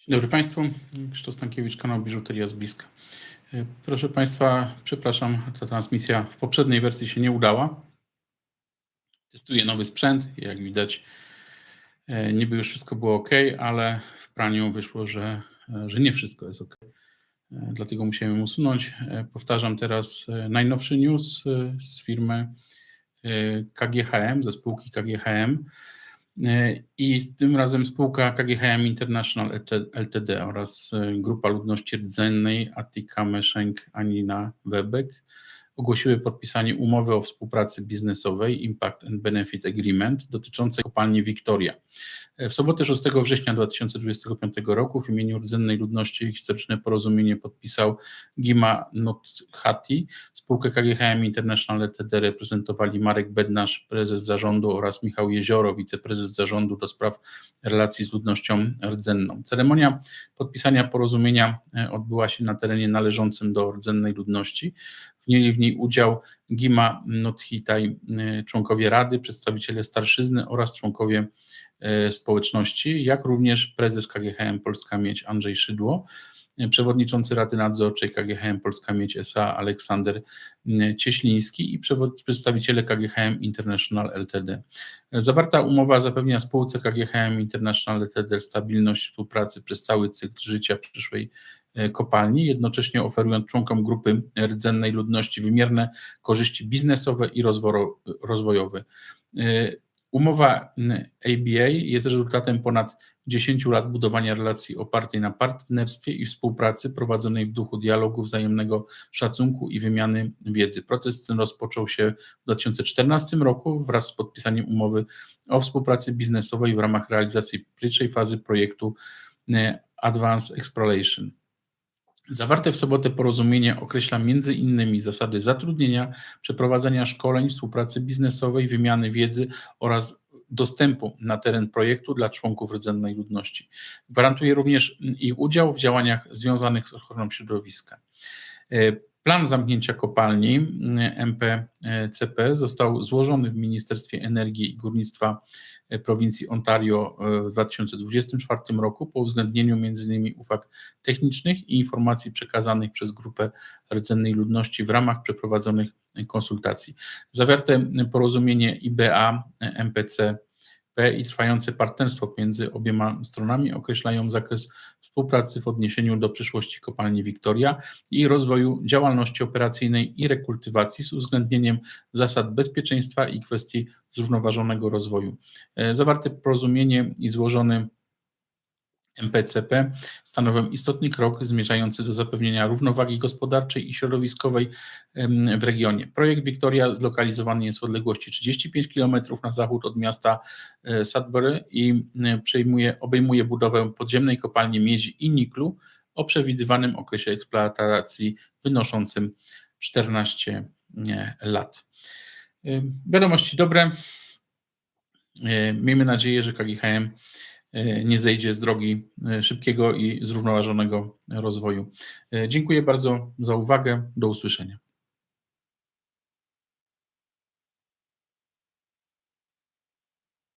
Dzień dobry Państwu. Krzysztof Stankiewicz, kanał Biżuteria z Bliska. E, Proszę Państwa, przepraszam, ta transmisja w poprzedniej wersji się nie udała. Testuję nowy sprzęt. Jak widać, e, niby już wszystko było ok, ale w praniu wyszło, że, e, że nie wszystko jest ok. Dlatego musiałem usunąć. Powtarzam teraz najnowszy news z firmy KGHM, ze spółki KGHM. E, I tym razem spółka KGHM International Ltd. oraz e, Grupa Ludności Rdzennej Attika Meszenk Anina Webek ogłosiły podpisanie umowy o współpracy biznesowej Impact and Benefit Agreement dotyczącej kopalni Victoria. W sobotę 6 września 2025 roku w imieniu rdzennej ludności historyczne porozumienie podpisał Gima Nothati. Spółkę KGHM International Ltd. reprezentowali Marek Bednarz, prezes zarządu oraz Michał Jezioro, wiceprezes zarządu do spraw relacji z ludnością rdzenną. Ceremonia podpisania porozumienia e, odbyła się na terenie należącym do rdzennej ludności. Wzięli w niej udział Gima Nothitaj, e, członkowie rady, przedstawiciele starszyzny oraz członkowie e, społeczności, jak również prezes KGHM Polska Miedź Andrzej Szydło, przewodniczący Rady Nadzorczej KGHM Polska Miedź S.A. Aleksander m, Cieśliński i przedstawiciele KGHM International Ltd. Zawarta umowa zapewnia spółce KGHM International Ltd. stabilność współpracy przez cały cykl życia przyszłej e, kopalni, jednocześnie oferując członkom grupy rdzennej ludności wymierne korzyści biznesowe i rozwojowe. Umowa ABA jest rezultatem ponad 10 lat budowania relacji opartej na partnerstwie i współpracy prowadzonej w duchu dialogu, wzajemnego szacunku i wymiany wiedzy. Proces ten rozpoczął się w 2014 roku wraz z podpisaniem umowy o współpracy biznesowej w ramach realizacji pierwszej fazy projektu Advanced Exploration. Zawarte w sobotę porozumienie określa między innymi zasady zatrudnienia, przeprowadzania szkoleń, współpracy biznesowej, wymiany wiedzy oraz dostępu na teren projektu dla członków rdzennej ludności. Gwarantuje również ich udział w działaniach związanych z ochroną środowiska. E, Plan zamknięcia kopalni e, MPCP został złożony w Ministerstwie Energii i Górnictwa e, prowincji Ontario e, w 2024 roku po uwzględnieniu m.in. uwag technicznych i informacji przekazanych przez grupę rdzennej ludności w ramach przeprowadzonych konsultacji. Zawarte porozumienie IBA MPC i trwające partnerstwo pomiędzy obiema stronami określają zakres współpracy w odniesieniu do przyszłości kopalni Victoria i rozwoju działalności operacyjnej i rekultywacji z uwzględnieniem zasad bezpieczeństwa i kwestii zrównoważonego rozwoju. E, Zawarte porozumienie i złożony MPCP stanowią istotny krok zmierzający do zapewnienia równowagi gospodarczej i środowiskowej w regionie. Projekt Victoria zlokalizowany jest w odległości 35 km na zachód od miasta e, Sudbury i obejmuje budowę podziemnej kopalni miedzi i niklu o przewidywanym okresie eksploatacji wynoszącym 14 nie, lat. E, Wiadomości dobre. E, Miejmy nadzieję, że KGHM nie zejdzie z drogi e, szybkiego i zrównoważonego rozwoju. E, Dziękuję bardzo za uwagę. Do usłyszenia.